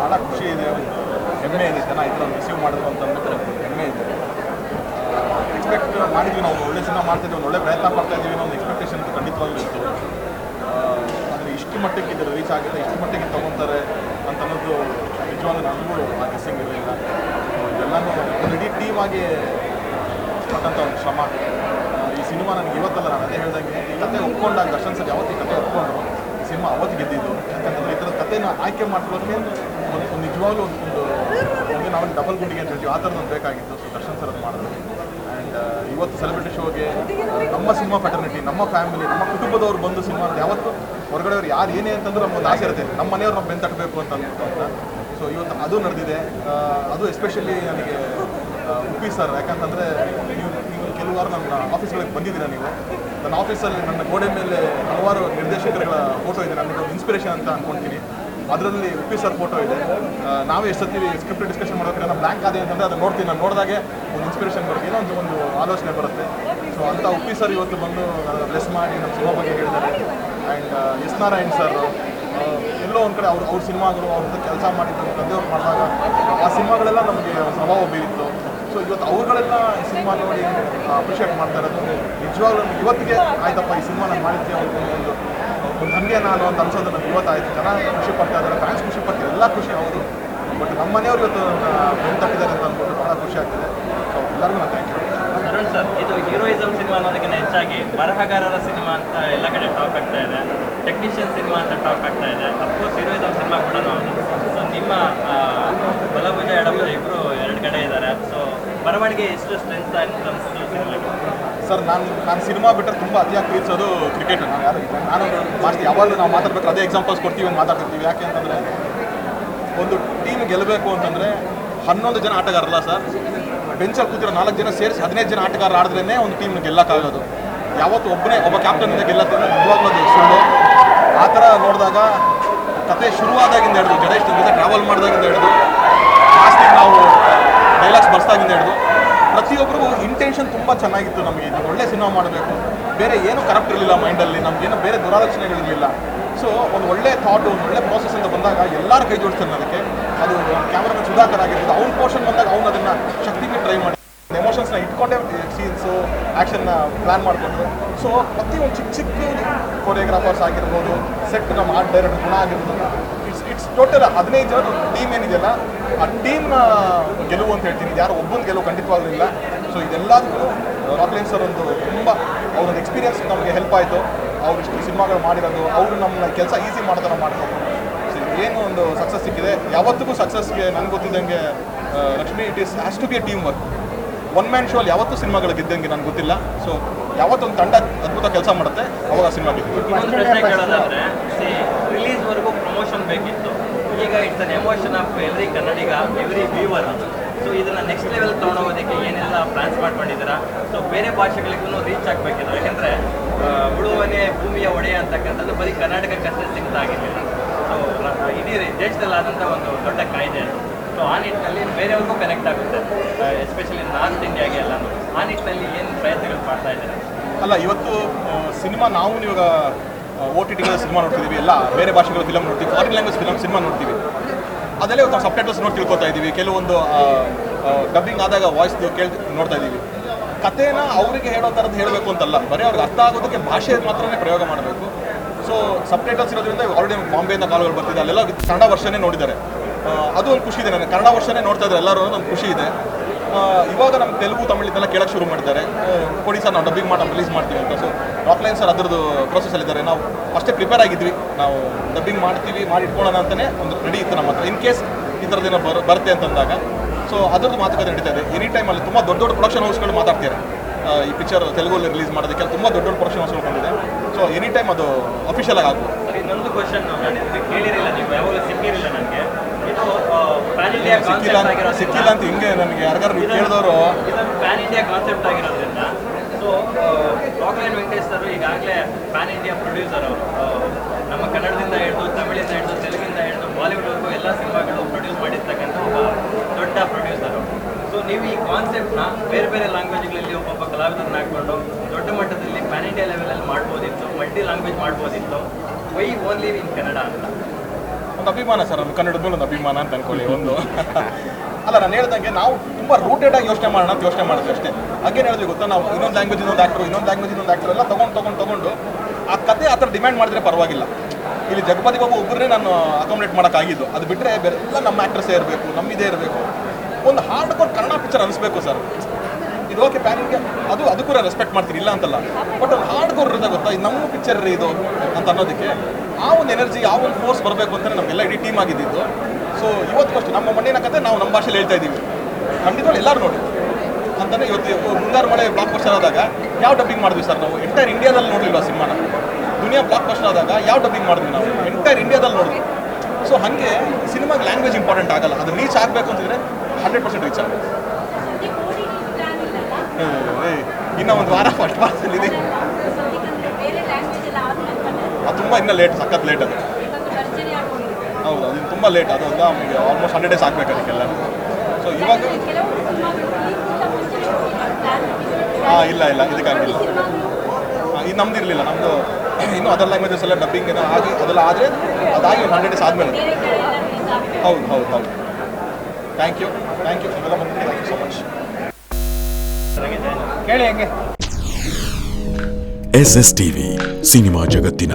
ಭಾಳ ಖುಷಿ ಇದೆ. ಹೆಮ್ಮೆ ಇದೆ ಜನ ಈ ರಿಸೀವ್ ಮಾಡಿದ್ರು ಅಂತ ಅಂದ್ಬಿಟ್ಟು ಹೆಮ್ಮೆ ಇದೆ. ಎಕ್ಸ್ಪೆಕ್ಟ್ ಮಾಡಿದ್ವಿ ನಾವು. ಒಳ್ಳೆ ಸಿನಿಮಾ ಮಾಡ್ತಿದ್ವಿ, ಒಂದು ಒಳ್ಳೆ ಪ್ರಯತ್ನ ಪಡ್ತಾ ಇದ್ದೀವಿ ಅನ್ನೋ ಒಂದು ಎಕ್ಸ್ಪೆಕ್ಟೇಷನ್ ಖಂಡಿತವಾಗಿ ಇತ್ತು. ಆದರೆ ಇಷ್ಟು ಮಟ್ಟಕ್ಕೆ ಇದ್ರೆ ರೀಚ್ ಆಗುತ್ತೆ ಇಷ್ಟು ಮಟ್ಟಿಗೆ ತೊಗೊತಾರೆ ಅಂತ ಅನ್ನೋದು ನಿಜವಾಗ್ಲೂ ನಮಗೂ ಆ ಗೆಸ್ಸಿಂಗ್ ಇರಲಿಲ್ಲ. ಎಲ್ಲನೂ ಒಂದು ಇಡೀ ಟೀಮ್ ಆಗಿ ಪಟ್ಟಂಥ ಒಂದು ಶ್ರಮ. ಈ ಸಿನಿಮಾ ನನಗೆ ಇವತ್ತಲ್ಲ, ನಾನು ಅದೇ ಹೇಳ್ದಂಗೆ, ಈ ಕತೆ ಒಪ್ಕೊಂಡಾಗ ದರ್ಶನ್ ಸರ್ ಯಾವತ್ತೂ ಕತೆ ಈ ಸಿನಿಮಾ ಅವತ್ತು ಗೆದ್ದಿದ್ದು. ಯಾಕಂದರೆ ಈ ಥರದ ಕಥೆನ ಆಯ್ಕೆ ಮಾಡ್ಕೊಳ್ಳೋಕೆ ನಿಜವಾಗ್ಲೂ ಒಂದು ಒಂದು ಒಂದು ನಾವು ಡಬಲ್ ಗುಂಡಿಗೆ ಅಂತ ಹೇಳ್ತೀವಿ. ಆ ಥರದ್ದು ಒಂದು ಬೇಕಾಗಿತ್ತು. ಸೊ ದರ್ಶನ್ ಸರ್ ಅದು ಮಾಡಿದ್ರು. ಆ್ಯಂಡ್ ಇವತ್ತು ಸೆಲೆಬ್ರಿಟಿ ಶೋಗೆ ನಮ್ಮ ಸಿನಿಮಾ ಫ್ಯಾಟರ್ನಿಟಿ ನಮ್ಮ ಫ್ಯಾಮಿಲಿ ನಮ್ಮ ಕುಟುಂಬದವ್ರು ಬಂದು ಸಿನಿಮಾ ಯಾವತ್ತು ಹೊರಗಡೆಯವ್ರು ಯಾರು ಏನೇ ಅಂತಂದ್ರೆ ನಮ್ಮ ಒಂದು ಆಸೆ ಇರುತ್ತೆ. ನಮ್ಮ ಮನೆಯವ್ರು ನಮ್ಮ ಬೆನ್ ತಟ್ಟಬೇಕು ಅಂತ ಅಂದ್ಬಿಟ್ಟು ಸೊ ಇವತ್ತು ಅದು ನಡೆದಿದೆ. ಅದು ಎಸ್ಪೆಷಲಿ ನನಗೆ ಉಪ್ಪಿ ಸರ್ ಯಾಕಂತಂದರೆ ನೀವು ನೀವು ಕೆಲವಾರು ನನ್ನ ಆಫೀಸ್ಗಳಿಗೆ ಬಂದಿದ್ದೀರಾ ನೀವು? ನನ್ನ ಆಫೀಸಲ್ಲಿ ನನ್ನ ಗೋಡೆ ಮೇಲೆ ಹಲವಾರು ನಿರ್ದೇಶಕರುಗಳ ಫೋಟೋ ಇದೆ. ನನಗೆ ಒಂದು ಇನ್ಸ್ಪಿರೇಷನ್ ಅಂತ ಅನ್ಕೊಂತೀನಿ. ಅದರಲ್ಲಿ ಉಪ್ಪಿ ಸರ್ ಫೋಟೋ ಇದೆ. ನಾವು ನಾವೇ ಎಷ್ಟು ಸತಿ ಸ್ಕ್ರಿಪ್ಟ್ ಡಿಸ್ಕಷನ್ ಮಾಡೋಕೆ ನಾನು ಬ್ಲ್ಯಾಂಕ್ ಆದೆ ಅಂತಂದರೆ ಅದನ್ನು ನೋಡ್ತೀನಿ ನಾನು ನೋಡಿದಾಗೆ ಒಂದು ಇನ್ಸ್ಪಿರೇಷನ್ ಬರುತ್ತೆ. ಏನೋ ಒಂದು ಒಂದು ಆಲೋಚನೆ ಬರುತ್ತೆ. ಸೊ ಅಂತ ಉಪ್ಪಿ ಸರ್ ಇವತ್ತು ಬಂದು ಬ್ಲೆಸ್ ಮಾಡಿ ನಮ್ಮ ಸಿನಿಮಾ ಬಗ್ಗೆ ಹೇಳಿದ್ದಾರೆ. ಆ್ಯಂಡ್ ಎಸ್ ನಾರಾಯಣ್ ಸರ್ ಎಲ್ಲೋ ಒಂದು ಕಡೆ ಅವ್ರು ಅವ್ರ ಸಿನಿಮಾಗಳು ಅವ್ರ ಜೊತೆ ಕೆಲಸ ಮಾಡಿದ್ದು ತಂದೆಯವ್ರು ಮಾಡಿದಾಗ ಆ ಸಿನಿಮಾಗಳೆಲ್ಲ ನಮಗೆ ಸ್ವಭಾವ ಬೀರಿತ್ತು. ಸೊ ಇವತ್ತು ಅವುಗಳೆಲ್ಲ ಈ ಸಿನಿಮಾ ನೋಡಿ ಅಪ್ರಿಷಿಯೇಟ್ ಮಾಡ್ತಾ ಇರೋದು. ನಿಜವಾಗ್ಲೂ ಇವತ್ತಿಗೆ ಆಯ್ತಪ್ಪ ಈ ಸಿನಿಮಾ ನಾನು ಮಾಡಿದ್ದೆ ಅವ್ರಿಗೆ ಒಂದು ಧನ್ಯ ನಾನು ಅಂತ ಅನ್ಸೋದು ನನಗೆ ಇವತ್ತಾಯ್ತು ಜನ ಖುಷಿ ಪಡ್ತಾ ಇದ್ದಾರೆ. ಫ್ಯಾನ್ಸ್ ಖುಷಿ ಪಡ್ತಾರೆ. ಎಲ್ಲ ಖುಷಿ, ಹೌದು. ಬಟ್ ನಮ್ಮ ಮನೆಯವ್ರು ಇವತ್ತು ಬೆನ್ ತಟ್ಟಿದ್ದಾರೆ ಅಂತ ಅಂದ್ಬಿಟ್ಟು ಭಾಳ ಖುಷಿ ಆಗ್ತಿದೆ. ಸೊ ಎಲ್ಲರಿಗೂ ಥ್ಯಾಂಕ್ ಯು ಸರ್, ಇದು ಹೀರೋಯಿಸಮ್ ಸಿನಿಮಾ ಅನ್ನೋದಕ್ಕಿಂತ ಹೆಚ್ಚಾಗಿ ಬರಹಗಾರರ ಸಿನಿಮಾ ಅಂತ ಎಲ್ಲ ಕಡೆ ಟಾಕ್ ಆಗ್ತಾ ಇದೆ. ಟೆಕ್ನಿಷಿಯನ್ ಸಿನಿಮಾ ಅಂತ ಟಾಕ್ ಆಗ್ತಾ ಇದೆ. ಅಫ್ಕೋರ್ಸ್ ಹೀರೋಯಿಸಮ್ ಸಿನಿಮಾ ಕೂಡ ನಾವು. ನಿಮ್ಮ ಆ, ಬಲಭುಜ ಎಡಭುಜ ಇಬ್ಬರು ಎರಡು ಕಡೆ ಇದ್ದಾರೆ ಸೊ ಬರವಣಿಗೆ ಎಷ್ಟು ಸ್ಟ್ರೆಂತ್ ಸರ್ ನಾನು ನಾನು ಸಿನಿಮಾ ಬಿಟ್ಟರೆ ತುಂಬ ಅತಿಯಾಗಿ ಪ್ರೀತಿಸೋದು ಕ್ರಿಕೆಟ್. ನಾನು ಯಾರು ನಾನು ಜಾಸ್ತಿ ಯಾವಾಗಲೂ ನಾವು ಮಾತಾಡ್ಬೇಕು. ಅದೇ ಎಕ್ಸಾಂಪಲ್ಸ್ ಕೊಡ್ತೀವಿ ಅಂತ ಮಾತಾಡ್ತಿರ್ತೀವಿ. ಯಾಕೆ ಅಂತಂದರೆ, ಒಂದು ಟೀಮ್ ಗೆಲ್ಲಬೇಕು ಅಂತಂದರೆ ಹನ್ನೊಂದು ಜನ ಆಟಗಾರಲ್ಲ ಸರ್? ಬೆಂಚಲ್ಲಿ ಕೂತಿರೋ ನಾಲ್ಕು ಜನ ಸೇರಿಸಿ ಹದಿನೈದು ಜನ ಆಟಗಾರ ಆಡಿದ್ರೇ ಒಂದು ಟೀಮ್ ಗೆಲ್ಲಕ್ಕಾಗೋದು. ಯಾವತ್ತು ಒಬ್ಬನೇ ಒಬ್ಬ ಕ್ಯಾಪ್ಟನ್ನಿಂದ ಗೆಲ್ಲತ್ತೆ ಅಂದ್ರೆ ನಿಜವಾಗ್ಲೂ ಸುಳ್ಳು. ಆ ಥರ ನೋಡಿದಾಗ ಕತೆ ಶುರುವಾದಾಗಿಂದ ಹಿಡಿದು ಜಡೇಶ್ ಜೊತೆ ಟ್ರಾವೆಲ್ ಮಾಡಿದಾಗಿಂದ ಹಿಡಿದು ಜಾಸ್ತಿ ನಾವು ಡೈಲಾಗ್ಸ್ ಬರ್ಸ್ದಾಗಿಂದ ಹಿಡಿದು ಪ್ರತಿಯೊಬ್ಬರು ಇಂಟೆನ್ಷನ್ ತುಂಬ ಚೆನ್ನಾಗಿತ್ತು ನಮಗೆ. ಇದು ಒಳ್ಳೆ ಸಿನಿಮಾ ಮಾಡಬೇಕು. ಬೇರೆ ಏನು ಕರಪ್ಟ್ ಇರಲಿಲ್ಲ ಮೈಂಡಲ್ಲಿ ನಮಗೇನು ಬೇರೆ ದುರಾಲೋಚನೆಗಳಿರಲಿಲ್ಲ ಸೊ ಒಂದು ಒಳ್ಳೆ ಥಾಟ್ ಒಂದು ಒಳ್ಳೆ ಪ್ರೋಸೆಸ್ ಅಂತ ಬಂದಾಗ ಎಲ್ಲರೂ ಕೈ ಜೋಡಿಸ್ತಾರೆ ಅದಕ್ಕೆ. ಅದು ಕ್ಯಾಮ್ರಾಮನ್ ಸುಧಾಕರ್ ಆಗಿರ್ಬೋದು, ಅವ್ನ ಪೋರ್ಷನ್ ಬಂದಾಗ ಅವ್ನು ಅದನ್ನು ಶಕ್ತಿಗೆ ಟ್ರೈ ಮಾಡಿ ಎಮೋಷನ್ಸ್ನ ಇಟ್ಕೊಂಡೇ ಸೀನ್ಸು ಆ್ಯಕ್ಷನ್ನ ಪ್ಲ್ಯಾನ್ ಮಾಡಿಕೊಂಡ್ರು. ಸೊ ಪ್ರತಿಯೊಂದು ಚಿಕ್ಕ ಚಿಕ್ಕ ಕೊರಿಯೋಗ್ರಾಫರ್ಸ್ ಆಗಿರ್ಬೋದು ಸೆಟ್ ನಮ್ಮ ಆರ್ಟ್ ಡೈರೆಕ್ಟರ್ ಗುಣ ಆಗಿರ್ಬೋದು ಇಟ್ಸ್ ಇಟ್ಸ್ ಟೋಟಲ್ ಹದಿನೈದು ಜನ ಟೀಮ್ ಏನಿದೆಯಲ್ಲ, ಆ ಟೀಮ್ನ ಗೆಲುವು ಅಂತ ಹೇಳ್ತೀನಿ. ಯಾರು ಒಬ್ಬನ ಗೆಲುವು ಖಂಡಿತವಾಗಲಿಲ್ಲ. ಸೊ ಇದೆಲ್ಲದಕ್ಕೂ ರಾಕ್ಲೈನ್ ಸರ್ ಒಂದು ತುಂಬ ಅವ್ರೊಂದು ಎಕ್ಸ್ಪೀರಿಯನ್ಸ್ ನಮಗೆ ಹೆಲ್ಪ್ ಆಯಿತು. ಅವ್ರು ಇಷ್ಟು ಸಿನಿಮಾಗಳು ಮಾಡಿರೋದು, ಅವರು ನಮ್ಮ ಕೆಲಸ ಈಸಿ ಮಾಡ್ತಾರೆ ಮಾಡ್ತಾರೆ. ಸೊ ಏನು ಒಂದು ಸಕ್ಸಸ್ ಸಿಕ್ಕಿದೆ? ಯಾವತ್ತಿಗೂ ಸಕ್ಸಸ್ಗೆ ನನಗೆ ಗೊತ್ತಿದ್ದಂಗೆ Lakshmi it is has to be a team work one man show ಅಲ್ಲಿ ಯಾವತ್ತೂ ಸಿನಿಮಾಗಳು ಗೆದ್ದಂಗೆ ನನಗೆ ಗೊತ್ತಿಲ್ಲ. ಸೊ ಯಾವತ್ತೊಂದು ತಂಡ ಅದ್ಭುತ ಕೆಲಸ ಮಾಡುತ್ತೆ ಅವಾಗ ಸಿನಿಮಾ ರಿಲೀಸ್ವರೆಗೂ ಪ್ರಮೋಷನ್ ಬೇಕಿತ್ತು. ಈಗ it's an emotion of every Kannadiga every viewer so ಇದನ್ನ ನೆಕ್ಸ್ಟ್ ಲೆವೆಲ್ ತೊಗೊಂಡೋಗೋದಕ್ಕೆ ಏನೆಲ್ಲ ಪ್ಲಾನ್ಸ್ ಮಾಡ್ಕೊಂಡಿದ್ದೀರಾ? ಸೊ ಬೇರೆ ಭಾಷೆಗಳಿಗೂ ರೀಚ್ ಆಗಬೇಕಿತ್ತು. ಯಾಕೆಂದರೆ ಉಳುವನೆ ಭೂಮಿಯ ಒಡೆಯ ಅಂತಕ್ಕಂಥದ್ದು ಬರೀ ಕರ್ನಾಟಕಕ್ಕಷ್ಟೇ ಸೀಮಿತ ಆಗಿರಲಿಲ್ಲ ಸೊ ಇಡೀ ದೇಶದಲ್ಲಾದಂಥ ಒಂದು ದೊಡ್ಡ ಕಾಯ್ದೆ ಅದು. ಸೊ ಆ ನಿಟ್ಟಿನಲ್ಲಿ ಬೇರೆಯವ್ರಿಗೂ ಕನೆಕ್ಟ್ ಆಗುತ್ತೆ. ಎಸ್ಪೆಷಲಿ ನಾರ್ತ್ ಇಂಡಿಯಾಗೆ ಎಲ್ಲ. ಆ ನಿಟ್ಟಿನಲ್ಲಿ ಏನು ಪ್ರಯತ್ನಗಳು ಮಾಡ್ತಾ ಇದ್ದಾರೆ? ಅಲ್ಲ, ಇವತ್ತು ಸಿನಿಮಾ ನಾವು ಇವಾಗ ಓ ಟಿ ಟಿಗಳ ಸಿನಿಮಾ ನೋಡ್ತಿದ್ದೀವಿ ಎಲ್ಲ ಬೇರೆ ಭಾಷೆಗಳ ಫಿಲಮ್ ನೋಡ್ತೀವಿ ಫಾರಿನ್ ಲ್ಯಾಂಗ್ವೇಜ್ ಫಿಲಮ್ ಸಿನಿಮಾ ನೋಡ್ತೀವಿ ಅದೆಲ್ಲ ನಾವು ಸಬ್ಟೈಟಲ್ಸ್ ನೋಡಿ ತಿಳ್ಕೊತಾ ಇದ್ದೀವಿ. ಕೆಲವೊಂದು ಡಬ್ಬಿಂಗ್ ಆದಾಗ ವಾಯ್ಸ್ ಕೇಳಿ ನೋಡ್ತಾ ಇದ್ದೀವಿ. ಕಥೆನ ಅವರಿಗೆ ಹೇಳೋ ಥರದ್ದು ಹೇಳಬೇಕು ಅಂತಲ್ಲ. ಬರೀ ಅವ್ರಿಗೆ ಅರ್ಥ ಆಗೋದಕ್ಕೆ ಭಾಷೆ ಮಾತ್ರನೇ ಪ್ರಯೋಗ ಮಾಡಬೇಕು. ಸೊ ಸಬ್ಟೈಟಲ್ಸ್ ಇರೋದ್ರಿಂದ ಆಲ್ರೆಡಿ ಬಾಂಬೆಯಿಂದ ಕಾಲುಗಳು ಬರ್ತಿದೆ. ಅಲ್ಲೆಲ್ಲ ಕನ್ನಡ ವರ್ಷನೇ ನೋಡಿದ್ದಾರೆ. ಅದು ಒಂದು ಖುಷಿ ಇದೆ. ನನಗೆ ಕನ್ನಡ ವರ್ಷನೇ ನೋಡ್ತಾ ಇದ್ದಾರೆ ಎಲ್ಲರೂ ಒಂದು ಖುಷಿ ಇದೆ. ಇವಾಗ ನಮ್ಮ ತೆಲುಗು, ತಮಿಳ್ ಇದೆಲ್ಲ ಕೇಳಕ್ಕೆ ಶುರು ಮಾಡಿದ್ದಾರೆ. ಕೊಡಿ ಸರ್, ನಾವು ಡಬ್ಬಿಂಗ್ ಮಾಡಿ ರಿಲೀಸ್ ಮಾಡ್ತೀವಿ ಅಂತ. ಸೊ ರಾಕ್ಲೈನ್ ಸರ್, ಅದರದ್ದು ಪ್ರೊಸೆಸಲ್ಲಿದ್ದಾರೆ ನಾವು ಅಷ್ಟೇ ಪ್ರಿಪೇರ್ ಆಗಿದ್ವಿ. ನಾವು ಡಬ್ಬಿಂಗ್ ಮಾಡ್ತೀವಿ, ಮಾಡಿ ಇಟ್ಕೊಳ್ಳೋಣ ಅಂತಲೇ ಒಂದು ರೆಡಿ ಇತ್ತು ನಮ್ಮ ಹತ್ರ. ಇನ್ ಕೇಸ್ ಈ ಥರದ್ದೇನೋ ಬರ್, ಬರುತ್ತೆ ಅಂತಂದಾಗ ಸೊ ಅದರದ್ದು ಮಾತುಕತೆ ನಡೀತಾ ಇದೆ. ಎನಿ ಟೈಮಲ್ಲಿ ತುಂಬ ದೊಡ್ಡ ದೊಡ್ಡ ಪ್ರೊಡಕ್ಷನ್ ಹೌಸ್ಗಳು ಮಾತಾಡ್ತಾರೆ ಈ ಪಿಕ್ಚರ್ ತೆಲುಗುಲ್ಲಿ ರಿಲೀಸ್ ಮಾಡೋದಕ್ಕೆ ತುಂಬ ದೊಡ್ಡ ದೊಡ್ಡ ಪ್ರೊಡಕ್ಷನ್ ಹೌಸ್ಗಳು ಬಂದಿದೆ. ಸೊ ಎನಿ ಟೈಮ್ ಅದು ಅಫಿಷಿಯಲ್ ಆಗಿ ಆಗ್ಬೋದು. ಇನ್ನೊಂದು ಕ್ವಶನ್ ಕೇಳಿರಲಿಲ್ಲ. ನೀವು ಯಾವಾಗಲೂ ಸಿಕ್ಕಿರಲಿಲ್ಲ ನನಗೆ ಇದು ಪ್ಯಾನ್ ಇಂಡಿಯಾ ಸಿಕ್ಕಿಲ್ಲ ಕಾನ್ಸೆಪ್ಟ್ ಅಂತ- ಸಿಕ್ಕಿಲ್ಲ ಅಂತ ಹಿಂಗೆ ನನಗೆ ಯಾರಿಗಾರು ಕೇಳಿದವರು. ಇದೊಂದು ಪ್ಯಾನ್ ಇಂಡಿಯಾ ಕಾನ್ಸೆಪ್ಟ್ ಆಗಿರೋದ್ರಿಂದ ಸೊ ಲೋಕಲೈನ್ ವೆಂಕಟೇಶ್ ಸರ್ ಈಗಾಗಲೇ ಪ್ಯಾನ್ ಇಂಡಿಯಾ ಪ್ರೊಡ್ಯೂಸರ್ ಅವರು. ನಮ್ಮ ಕನ್ನಡದಿಂದ ಹಿಡಿದು ತಮಿಳಿಂದ ಹಿಡಿದು ತೆಲುಗಿಂದ ಹಿಡಿದು ಬಾಲಿವುಡ್ವರೆಗೂ ಎಲ್ಲ ಸಿನಿಮಾಗಳು ಪ್ರೊಡ್ಯೂಸ್ ಮಾಡಿರ್ತಕ್ಕಂಥ ಒಬ್ಬ ದೊಡ್ಡ ಪ್ರೊಡ್ಯೂಸರ್ ಸೊ ನೀವು ಈ ಕಾನ್ಸೆಪ್ಟ್ನ ಬೇರೆ ಬೇರೆ ಲ್ಯಾಂಗ್ವೇಜ್ಗಳಲ್ಲಿ ಒಬ್ಬೊಬ್ಬ ಕಲಾವಿದರನ್ನ ಹಾಕ್ಕೊಂಡು ದೊಡ್ಡ ಮಟ್ಟದಲ್ಲಿ ಪ್ಯಾನ್ ಇಂಡಿಯಾ ಲೆವೆಲಲ್ಲಿ ಮಾಡ್ಬೋದಿತ್ತು ಮಲ್ಟಿ ಲ್ಯಾಂಗ್ವೇಜ್ ಮಾಡ್ಬೋದಿತ್ತು ವೈ ಓನ್ಲಿ ಇನ್ ಕನ್ನಡ ಅಂತ. ಒಂದು ಅಭಿಮಾನ ಸರ್ ನಮ್ಮ ಕನ್ನಡದ ಮೇಲೆ ಒಂದು ಅಭಿಮಾನ ಅಂತ ಅನ್ಕೊಳ್ಳಿ, ಒಂದು. ಅಲ್ಲ, ನಾನು ಹೇಳ್ದಂಗೆ ನಾವು ತುಂಬ ರೂಟೆಡ್ ಆಗಿ ಯೋಚನೆ ಮಾಡೋಣ ಅಂತ ಯೋಚನೆ ಮಾಡಿದ್ವಿ ಅಷ್ಟೇ. ಹಾಗೇನು ಹೇಳಿದ್ವಿ ಗೊತ್ತಾ? ನಾವು ಇನ್ನೊಂದು ಲ್ಯಾಂಗ್ವೇಜ್ ಇನ್ನೊಂದು ಆ್ಯಕ್ಟ್ರು ಇನ್ನೊಂದು ಲ್ಯಾಂಗ್ವೇಜ್ ಇನ್ನೊಂದು ಆ್ಯಕ್ಟ್ರು ಎಲ್ಲ ತೊಗೊಂಡು ತೊಗೊಂಡು ತೊಗೊಂಡು ಆ ಕತೆ ಆ ಥರ ಡಿಮ್ಯಾಂಡ್ ಮಾಡಿದ್ರೆ ಪರವಾಗಿಲ್ಲ. ಇಲ್ಲಿ ಜಗಪತಿ ಬಾಬು ಒಬ್ಬರೇ ನಾನು ಅಕಾಮಿಡೇಟ್ ಮಾಡೋಕ್ಕಾಗಿದ್ದು. ಅದು ಬಿಟ್ಟರೆ ಬೇರೆ ಎಲ್ಲ ನಮ್ಮ ಆ್ಯಕ್ಟ್ರಸ್ಸೇ ಇರಬೇಕು ನಮ್ಮಿದೇ ಇರಬೇಕು. ಒಂದು ಹಾರ್ಡ್ ಕೋರ್ ಕನ್ನಡ ಪಿಕ್ಚರ್ ಅನಿಸ್ಬೇಕು ಸರ್. ಇದು ಓಕೆ ಪ್ಯಾನಿಂಗ್ ಅದು ಅದು ಕೂಡ ರೆಸ್ಪೆಕ್ಟ್ ಮಾಡ್ತೀನಿ ಇಲ್ಲ ಅಂತಲ್ಲ. ಬಟ್ ಒಂದು ಹಾರ್ಡ್ ಕೋರ್ ಇರುತ್ತೆ ಗೊತ್ತಾ? ನಮ್ಮ ಪಿಕ್ಚರ್ ಇದು ಅಂತ ಅನ್ನೋದಕ್ಕೆ ಆ ಒಂದು ಎನರ್ಜಿ ಆ ಒಂದು ಫೋರ್ಸ್ ಬರಬೇಕು ಅಂತಲೇ ನಮಗೆಲ್ಲ ಇಡೀ ಟೀಮ್ ಆಗಿದ್ದಿದ್ದು ಸೊ ಇವತ್ತು ಅಷ್ಟೇ ನಮ್ಮ ಮಣ್ಣಿನ ಕತೆ ನಾವು ನಮ್ಮ ಭಾಷೆಲಿ ಹೇಳ್ತಾ ಇದ್ದೀವಿ. ಖಂಡಿತವಾಗಿ ಎಲ್ಲರೂ ನೋಡಿ. ಅಂತಲೇ ಇವತ್ತು ಮುಂಗಾರು ಮಳೆ ಬ್ಲಾಕ್ ಬಸ್ಟರ್ ಆದಾಗ ಯಾವ ಡಬ್ಬಿಂಗ್ ಮಾಡಿದ್ವಿ ಸರ್ ನಾವು? ಎಂಟೈರ್ ಇಂಡಿಯಾದಲ್ಲಿ ನೋಡಲಿಲ್ಲ ಸಿನಿಮಾನ? ದುನಿಯಾ ಬ್ಲಾಕ್ ಬಸ್ಟರ್ ಆದಾಗ ಯಾವ ಡಬ್ಬಿಂಗ್ ಮಾಡಿದ್ವಿ ನಾವು? ಎಂಟೈರ್ ಇಂಡಿಯಾದಲ್ಲಿ ನೋಡಿದ್ವಿ. ಸೊ ಹಾಗೆ ಸಿನಿಮಾಗೆ ಲ್ಯಾಂಗ್ವೇಜ್ ಇಂಪಾರ್ಟೆಂಟ್ ಆಗಲ್ಲ. ಅದು ರೀಚ್ ಆಗಬೇಕು ಅಂತಿದ್ರೆ ಹಂಡ್ರೆಡ್ ಪರ್ಸೆಂಟ್ ರೀಚ್? ಏಯ್, ಇನ್ನೂ ಒಂದು ವಾರ ಫಸ್ಟ್ ವಾರದಲ್ಲಿ ಇದೆ ಸದ್ಯಕ್ಕಂದ್ರೆ ಬೇರೆ ಲ್ಯಾಂಗ್ವೇಜ್ ಎಲ್ಲ ಆದ್ಮೇಲೆ ಬಂದ್ರೆ ಅದು ತುಂಬ ಇನ್ನೂ ಲೇಟ್ ಸಖತ್ ಲೇಟ್ ಅದು. ಹೌದು ಅದು ತುಂಬ ಲೇಟ್ ಅದು ಒಂದು ನಮಗೆ ಆಲ್ಮೋಸ್ಟ್ ಹಂಡ್ರೆಡ್ ಡೇಸ್ ಆಗಬೇಕು ಅದಕ್ಕೆಲ್ಲ. ಸೊ ಇವಾಗ ಹಾಂ ಇಲ್ಲ ಇಲ್ಲ ಇದಕ್ಕಾಗಿಲ್ಲ. ಇದು ನಮ್ದು ಇರಲಿಲ್ಲ ನಮ್ಮದು ಇನ್ನೂ ಅದರ್ ಲ್ಯಾಂಗ್ವೇಜಸ್ ಎಲ್ಲ ಡಬ್ಬಿಂಗ್ ಏನೋ ಆಗಿ ಅದೆಲ್ಲ ಆದರೆ ಅದಾಗಿ ಒಂದು ಹಂಡ್ರೆಡ್ ಡೇಸ್ ಆದಮೇಲೆ ಹೌದು ಹೌದು ಹೌದು. ಥ್ಯಾಂಕ್ ಯು ಥ್ಯಾಂಕ್ ಯು ಎಲ್ಲ ಬಂದು ಥ್ಯಾಂಕ್ ಯು ಸೊ ಮಚ್ ಕೇಳಿ ಹೆಂಗೆ? ಎಸ್ ಎಸ್ ಟಿವಿ ಸಿನಿಮಾ ಜಗತ್ತಿನ